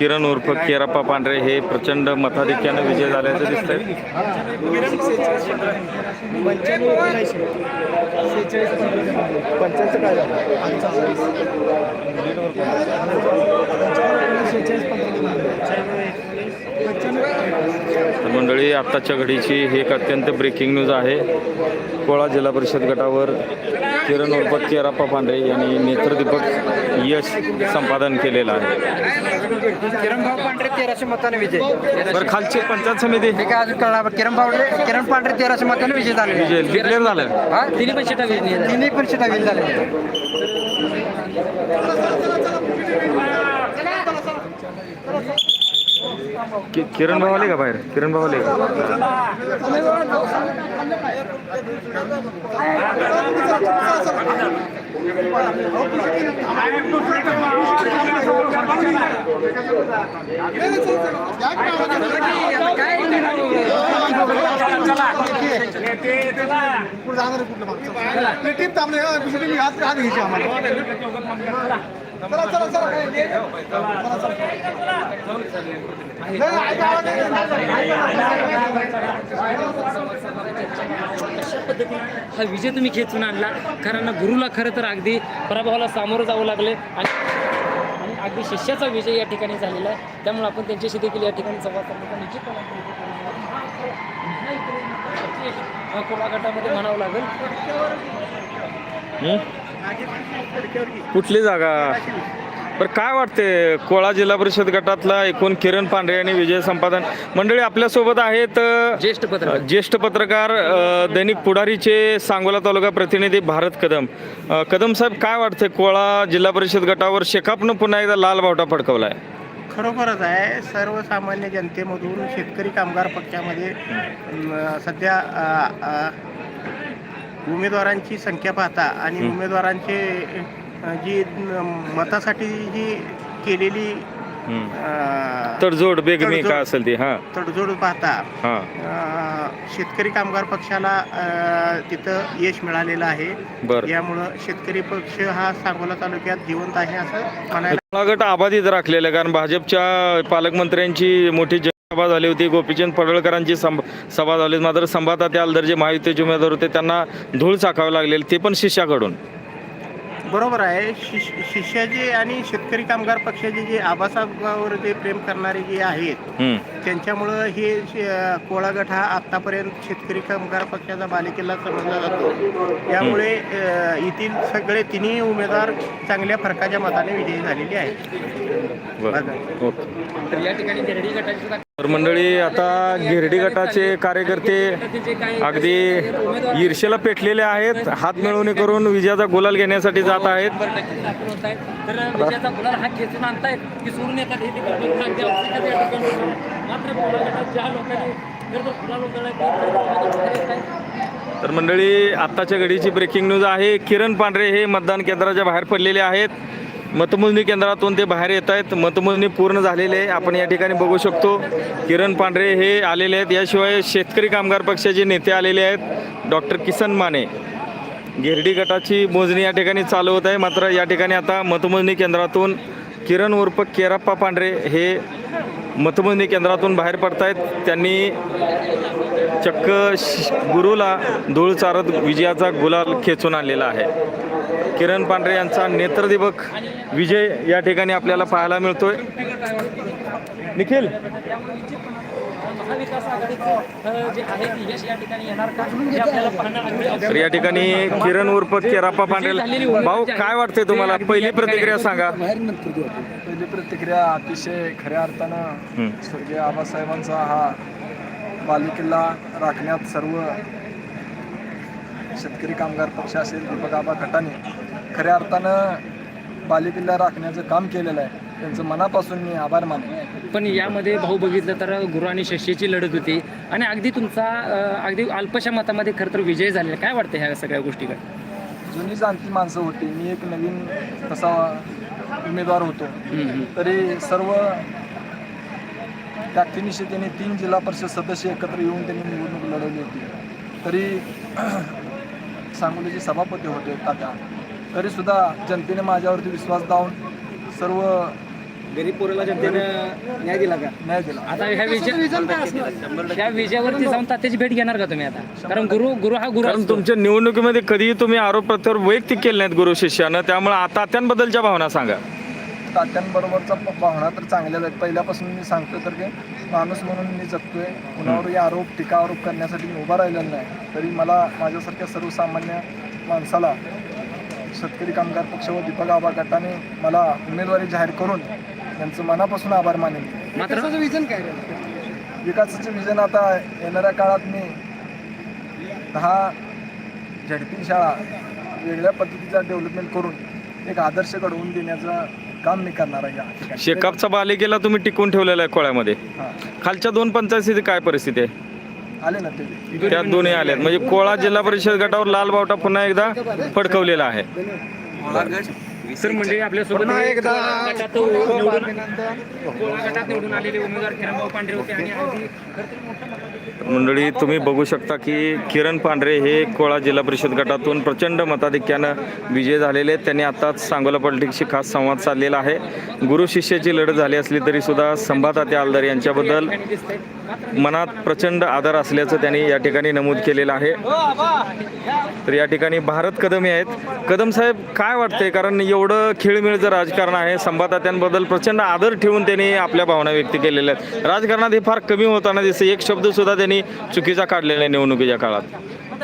किरण उर्फ केराप्पा पांढरे हे प्रचंड मताधिक्यानं विजय झाल्याचं दिसतंय. मंडळी आत्ताच्या घडीची ही एक अत्यंत ब्रेकिंग न्यूज आहे. कोळा जिल्हा परिषद गटावर किरण उर्फ केराप्पा पांढरे यांनी नेत्रदीपक यश संपादन केलेलं आहे. किरण भाऊ पांढरे तेराशे मताने विजय. बरं खालची पंचायत समिती? हे काय अजून कळणार. किरण पांढरे किरण पांढरे तेराशे मताने विजय झाले. विजय डिक्लेअर झालं. हा? तिन्ही पण शिटा तिन्ही पण शिटा विजय झाले कि- किरण भाऊ आले का बाहेर? किरण भाऊ आले का? टीम थांबले मी हात हात घ्यायची आम्हाला चला चला चला हा विजय तुम्ही खेचून आणला कारण गुरुला खरं तर अगदी पराभवाला सामोरं जावं लागले आणि आणि अगदी शिष्याचा विजय या ठिकाणी झालेला आहे त्यामुळे आपण त्यांच्याशी देखील या ठिकाणी संवाद साधण्याचा निश्चितपणे कोला गटामध्ये म्हणावं लागेल हं? कुठली जागा? बरं काय वाटते कोळा जिल्हा परिषद गटातला एकूण किरण पांढरे यांनी विजय संपादन? मंडळी आपल्यासोबत आहेत ज्येष्ठ पत्रकार. ज्येष्ठ पत्रकार दैनिक पुढारीचे सांगोला तालुका प्रतिनिधी भारत कदम. कदम साहेब काय वाटते कोळा जिल्हा परिषद गटावर शेकापनं पुन्हा एकदा लाल बावटा फडकवलाय? खरोखरच आहे. सर्वसामान्य जनतेमधून शेतकरी कामगार पक्षामध्ये सध्या उमेदवारांची संख्या पाहता आणि उमेदवारांचे जी मतासाठी जी केलेली तडजोड बेगमी. काय असेल ती? हां. तडजोड पाहता हां. शेतकरी कामगार पक्षाला तिथं यश मिळालेलं आहे. बरं. यामुळं शेतकरी पक्ष हा सांगोला तालुक्यात जिवंत आहे असं म्हणायला गट आबाधित राखलेला कारण भाजपच्या पालकमंत्र्यांची मोठी सभा झाली होती. गोपीचंद पडळकरांची संभ- सभा झाली होती. मात्र संभाता ते आलदर जे महायुतीचे उमेदवार होते. त्यांना धूळ चाकावे लागलेले ते पण शिष्याकडून. बरोबर आहे. शिष शिष्याचे आणि शेतकरी कामगार पक्षाचे जे आबासाहेबावर जे प्रेम करणारे जे आहेत हं. त्यांच्यामुळं हे शे- कोळा गट हा आत्तापर्यंत शेतकरी कामगार पक्षाचा बालेकिल्ला समजला जातो. त्यामुळे येथील सगळे तिन्ही उमेदवार चांगल्या फरकाच्या मताने विजयी झालेले आहेत. बरं. ओके. तर या ठिकाणी तर मंडळी आता गिरडी गटाचे कार्यकर्ते अगदी ईर्षेला पेटलेले आहेत. हात मिळवणी करून विजयाचा गुलाल घेण्यासाठी जात आहेत. तर मंडळी आत्ताच्या घडीची ब्रेकिंग न्यूज आहे. किरण पांढरे हे मतदान केंद्राच्या बाहेर पडलेले आहेत. मतमोजणी केंद्रातून ते बाहेर येत आहेत. मतमोजणी पूर्ण झालेली आहे. आपण या ठिकाणी बघू शकतो किरण पांढरे हे आलेले आहेत. याशिवाय शेतकरी कामगार पक्षाचे नेते आलेले आहेत. डॉक्टर किसन माने. गिरडी गटाची मोजणी या ठिकाणी चालू होत आहे. मात्र या ठिकाणी आता मतमोजणी केंद्रातून किरण उर्फ केराप्पा पांढरे हे मतमोजणी केंद्रातून बाहेर पडत आहेत त्यांनी चक्क श- गुरुला धूळ चारत विजयाचा गुलाल खेचून आणलेला आहे. किरण पांढरे यांचा नेत्रदीपक विजय या ठिकाणी आपल्याला पाहायला मिळतोय. निखिल? महाविकास आघाडीचं अ, जे आहे ते यश या ठिकाणी येणार का? हे आपल्याला पाहणं अगदी आवश्यक तर या ठिकाणी किरण उर्फ केराप्पा पांढरे भाऊ काय वाटतंय तुम्हाला? पहिली प्रतिक्रिया सांगा. पहिली प्रतिक्रिया अतिशय खऱ्या अर्थानं. स्वर्गीय आबासाहेबांचा हा बालेकिल्ला राखण्यात सर्व शेतकरी कामगार पक्ष असेल दीपक आबा गटाने खऱ्या अर्थानं बालेकिल्ला राखण्याचं काम केलेलं आहे. त्यांचं मनापासून मी आभार मानतो. पण यामध्ये भाऊ बघितलं तर गुरु आणि शिष्याची लढत होती. आणि अगदी तुमचा अगदी अल्पशा मतामध्ये खरं तर विजय झालेला काय वाटतं ह्या सगळ्या गोष्टीकडे जुनी जाणती माणसं होती. मी एक नवीन तसा उमेदवार होतो. तरी सर्व व्यक्तिनिशी त्यांनी तीन जिल्हा परिषद सदस्य एकत्र येऊन त्यांनी निवडणूक लढवली होती. तरी सांगोलीचे सभापती होते तात्या तरीसुद्धा जनतेने माझ्यावरती विश्वास दावून सर्व गरीब पोराला जनतेनं न्याय दिला का? न्याय दिला. आता ह्या विजय ह्या विजयावरती जाऊन तात्याची भेट घेणार का तुम्ही आता? कारण गुरु गुरु हा गुरु कारण. तुमच्या निवडणुकीमध्ये कधीही तुम्ही आरोप प्रत्यारोप वैयक्तिक केले नाहीत गुरु शिष्यानं. त्यामुळे आता त्यांबद्दलच्या भावना सांगा. तात्यांबरोबरचा भावना तर चांगल्याच आहेत. पहिल्यापासून मी सांगतो तर की माणूस म्हणून मी जगतोय. कुणावरही आरोप टीका आरोप करण्यासाठी मी उभा राहिलेला नाही. तरी मला माझ्यासारख्या सर्वसामान्य माणसाला शेतकरी कामगार पक्ष व दीपक आबा गटाने मला उमेदवारी जाहीर करून त्यांचं मनापासून आभार मानेन. मात्र विजन काय? विकासाचे विजन आता येणाऱ्या काळात मी दहा झडपी शाळा वेगळ्या पद्धतीचा डेव्हलपमेंट करून एक आदर्श घडवून देण्याचं काम मी करणार आहे या ठिकाणी. शेकापचा बालेकिल्ला तुम्ही टिकून ठेवलेला आहे कोळ्यामध्ये हां. खालच्या दोन पंचायतीची काय परिस्थिती आहे? आले ना ते. त्यात दोन्ही आल्यात. म्हणजे कोळा जिल्हा परिषद गटावर लाल बावटा पुन्हा एकदा फडकवलेला आहे. सर म्हणजे आपल्यासोबत पुन्हा एकदा गटात निवडून कोळा गटात निवडून आलेले उमेदवार किरणभाऊ पांढरे होते आणि अगदी खरं तर मोठ्या मताधिक्याने मंडळी तुम्ही बघू शकता की किरण पांढरे हे कोळा जिल्हा परिषद गटातून प्रचंड मताधिक्यानं विजय झालेले आहेत. त्यांनी आताच सांगोला पॉलिटिक्सशी खास संवाद साधलेला आहे. गुरु शिष्याची लढत झाली असली तरी सुद्धा संभाताते आलदार यांच्याबद्दल मनात प्रचंड आदर असल्याचं त्यांनी या ठिकाणी नमूद केलेलं आहे. तर या ठिकाणी भारत कदम हे आहेत. कदम साहेब काय वाटतंय? कारण एवढं खेळमिळचं राजकारण आहे संवाददात्यांबद्दल प्रचंड आदर ठेवून त्यांनी आपल्या भावना व्यक्त केलेल्या आहेत. राजकारणात हे फार कमी होताना दिसतं एक शब्द सुद्धा त्यांनी चुकीचा काढलेला आहे निवडणुकीच्या काळात.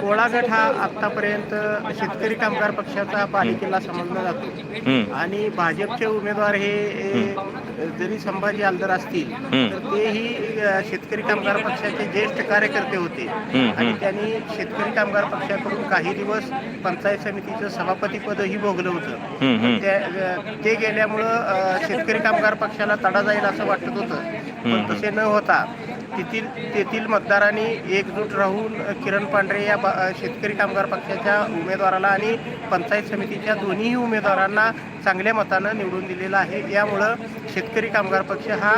कोळागट हा आतापर्यंत शेतकरी कामगार पक्षाचा बालेकिल्ला समजला जातो. आणि भाजपचे उमेदवार हे जरी संभाजी आलदार असतील. तर तेही शेतकरी कामगार पक्षाचे ज्येष्ठ कार्यकर्ते होते आणि. त्यांनी शेतकरी कामगार पक्षाकडून काही दिवस पंचायत समितीचं सभापतीपदही भोगलं होतं ते गेल्यामुळं शेतकरी कामगार पक्षाला तडा जाईल असं वाटत होतं पण तसे न होता तेथील तेथील मतदारांनी एकजूट राहून किरण पांढरे या बा- शेतकरी कामगार पक्षाच्या उमेदवाराला आणि पंचायत समितीच्या दोन्ही उमेदवारांना चांगल्या मतानं निवडून दिलेला आहे. यामुळं शेतकरी कामगार पक्ष हा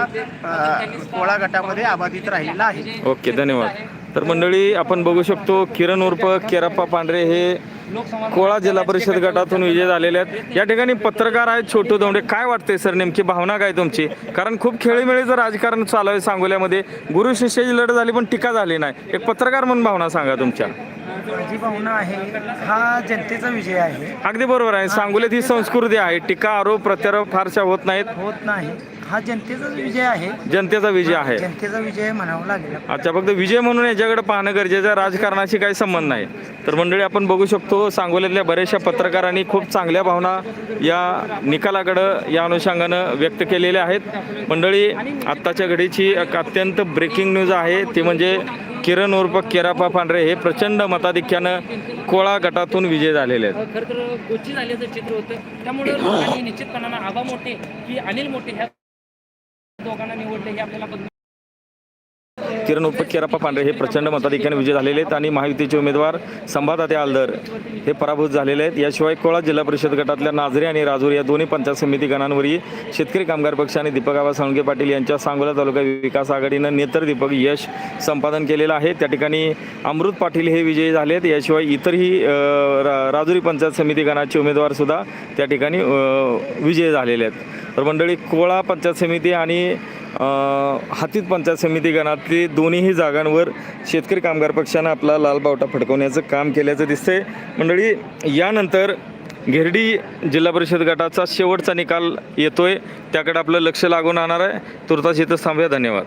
कोळा गटामध्ये अबाधित राहिलेला आहे. ओके धन्यवाद. तर मंडळी आपण बघू शकतो किरण उर्फ केरप्पा पांढरे हे कोळा जिल्हा परिषद गटातून विजय झालेले आहेत. या ठिकाणी पत्रकार आहेत छोटू दौंडे. काय वाटतंय सर नेमकी भावना काय तुमची? कारण खूप खेळीमेळीचं राजकारण चालू आहे सांगोल्यामध्ये. गुरु शिष्याची लढत झाली पण टीका झाली नाही. एक पत्रकार म्हणून भावना सांगा तुमच्या. माझी भावना आहे हा जनतेचा विजय आहे. अगदी बरोबर आहे. सांगोल्यात ही संस्कृती आहे. टीका आरोप प्रत्यारोप फारशा होत नाहीत. होत नाही. हा जनतेचाच विजय आहे जनतेचा विजय आहे. जनतेचा विजय म्हणावा लागेल. अच्छा फक्त विजय म्हणून याच्याकडे पाहणं गरजेचं आहे. राजकारणाशी काही संबंध नाही. तर मंडळी आपण बघू शकतो सांगोल्यातल्या बऱ्याचशा पत्रकारांनी खूप चांगल्या भावना या निकालाकडं या अनुषंगानं व्यक्त केलेल्या आहेत. मंडळी आत्ताच्या घडीची एक अत्यंत ब्रेकिंग न्यूज आहे. ती म्हणजे किरण उर्फ केरापा पांढरे हे प्रचंड मताधिक्यानं कोळा गटातून विजय झालेले आहेत. खरं तर गोची झाल्याचं चित्र होतं. त्यामुळे लोकांनी निश्चितपणानं आबा मोठे की अनिल मोठे ह्या दोघांना निवडले हे आपल्याला बघ किरण उर्फ केरापा पांढरे हे प्रचंड मताधिक्याने विजय झालेले आहेत आणि महायुतीचे उमेदवार संभादाते आलदर हे पराभूत झालेले आहेत. याशिवाय कोळा जिल्हा परिषद गटातल्या नाझरे आणि राजूर या दोन्ही पंचायत समिती गणांवरही शेतकरी कामगार पक्ष आणि दीपकआबा साळुंके पाटील यांच्या सांगोला तालुका विकास आघाडीनं नेतर दीपक यश संपादन केलेलं आहे. त्या ठिकाणी अमृत पाटील हे विजयी झाले आहेत. याशिवाय इतरही रा राजुरी पंचायत समिती गणाचे उमेदवारसुद्धा त्या ठिकाणी विजयी झालेले आहेत. तर मंडळी कोळा पंचायत समिती आणि हातीत पंचायत समिती गणातली दोन्हीही जागांवर शेतकरी कामगार पक्षानं आपला लाल बावटा फडकवण्याचं काम केल्याचं दिसतंय. मंडळी यानंतर घेरडी जिल्हा परिषद गटाचा शेवटचा निकाल येतोय. त्याकडे आपलं लक्ष लागून राहणार आहे. तुर्तास इथं थांबूया. धन्यवाद.